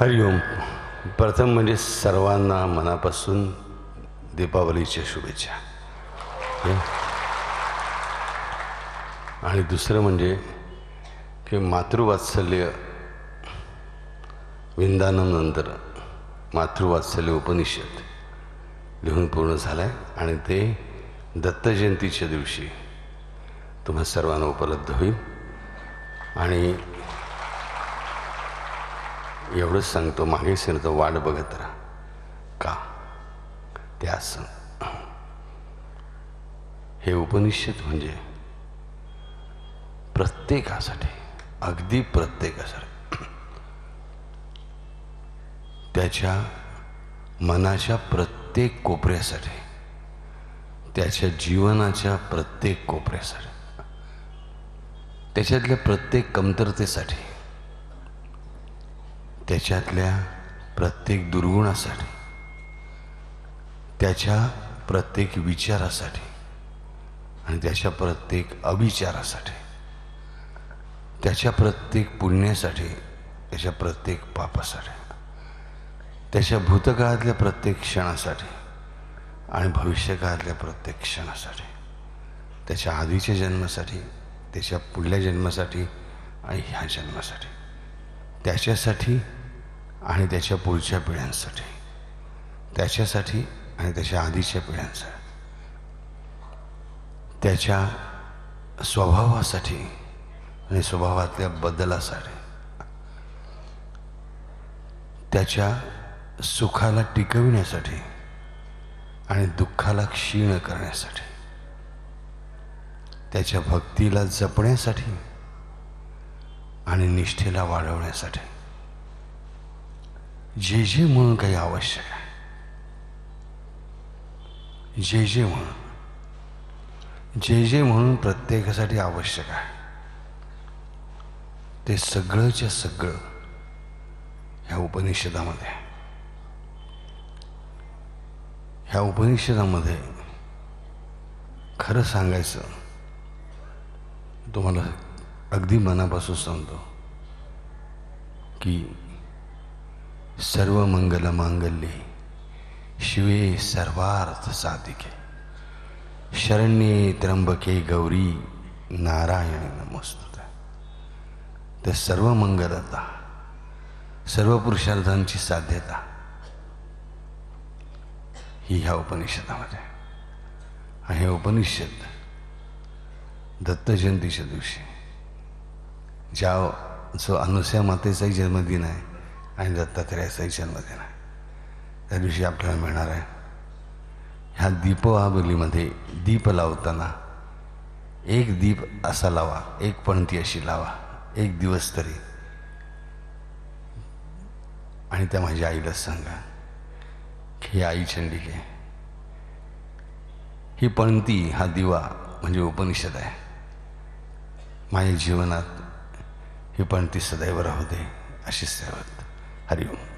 हरिओम. प्रथम म्हणजे सर्वांना मनापासून दीपावलीच्या शुभेच्छा. आणि दुसरं म्हणजे की मातृवात्सल्य विंदानंतर मातृवात्सल्य उपनिषद लिहून पूर्ण झालं आहे आणि ते दत्तजयंतीच्या दिवशी तुम्हा सर्वांना उपलब्ध होईल. आणि एवढंच सांगतो मागे सरतो वाट बघत राहा. का? ते असं. हे उपनिषद म्हणजे प्रत्येकासाठी अगदी प्रत्येकासाठी. त्याच्या मनाच्या प्रत्येक कोपऱ्यासाठी त्याच्या जीवनाच्या प्रत्येक कोपऱ्यासाठी त्याच्यातल्या प्रत्येक कमतरतेसाठी त्याच्यातल्या प्रत्येक दुर्गुणासाठी त्याच्या प्रत्येक विचारासाठी आणि त्याच्या प्रत्येक अविचारासाठी त्याच्या प्रत्येक पुण्यासाठी त्याच्या प्रत्येक पापासाठी त्याच्या भूतकाळातल्या प्रत्येक क्षणासाठी आणि भविष्यकाळातल्या प्रत्येक क्षणासाठी त्याच्या आधीच्या जन्मासाठी त्याच्या पुढल्या जन्मासाठी आणि ह्या जन्मासाठी. त्याच्यासाठी आणि त्याच्या पुढच्या पिढ्यांसाठी. त्याच्यासाठी आणि त्याच्या आधीच्या पिढ्यांसाठी. त्याच्या स्वभावासाठी आणि स्वभावातल्या बदलासाठी. त्याच्या सुखाला टिकविण्यासाठी आणि दुःखाला क्षीण करण्यासाठी. त्याच्या भक्तीला जपण्यासाठी आणि निष्ठेला वाढवण्यासाठी. जे जे म्हणून काही आवश्यक आहे. जे जे म्हणून. जे जे म्हणून प्रत्येकासाठी आवश्यक आहे. ते सगळंच्या सगळं ह्या उपनिषदामध्ये ह्या उपनिषदामध्ये खरं सांगायचं तुम्हाला अगदी मनापासून सांगतो की सर्व मंगल मांगल्ये. शिवे सर्वार्थ साधिके. शरण्ये त्र्यंबके गौरी नारायण नमोस्तुते. तर सर्व मंगलता सर्व पुरुषार्थांची साध्यता ही ह्या उपनिषदामध्ये आणि हे उपनिषद दत्तजयंतीच्या दिवशी ज्या जो अनुसया मातेचाही जन्मदिन आहे आणि दत्तात्रेयाचाही जन्मदिन आहे. त्या दिवशी आपल्याला मिळणार आहे. ह्या दीपवाबलीमध्ये दीप लावताना एक दीप असा लावा एक पणती अशी लावा एक दिवस तरी. आणि त्या माझ्या आईला सांगा की आई चंडिके ही पणती हा दिवा म्हणजे उपनिषद आहे. माझ्या जीवनात ही पणती सदैव राहू दे अशी सेवत हरिओम